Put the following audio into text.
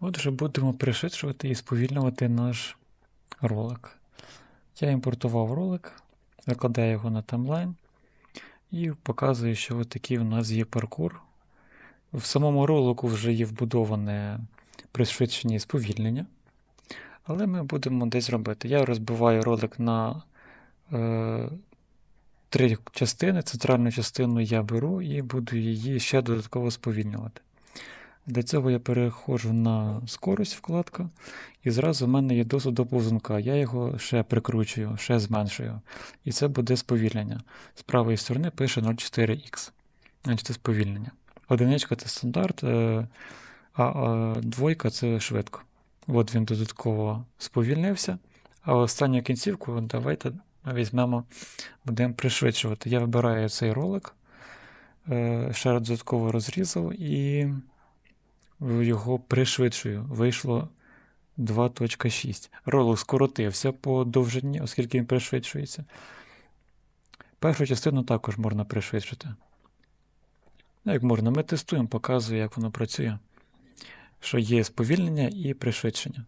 Отже, будемо пришвидшувати і сповільнювати наш ролик. Я імпортував ролик, викладаю його на таймлайн і показую, що от такий у нас є паркур. В самому ролику вже є вбудоване пришвидшення і сповільнення. Але ми будемо десь робити. Я розбиваю ролик на е, три частини. Центральну частину я беру і буду її ще додатково сповільнювати. Для цього я переходжу на скорость вкладка, і зразу в мене є доступ до повзунка. Я його ще прикручую, ще зменшую. І це буде сповільнення. З правої сторони пише 0,4х. Значить, це сповільнення. Одиничка це стандарт, е, а, двойка це швидко. От він додатково сповільнився. А останню кінцівку давайте візьмемо, будемо пришвидшувати. Я вибираю цей ролик, е, ще додатково розрізав і його пришвидшую. Вийшло 2.6. Ролик скоротився по довжині, оскільки він пришвидшується. Першу частину також можна пришвидшити. Ну, як можна, ми тестуємо, показую, як воно працює. Що є сповільнення і пришвидшення.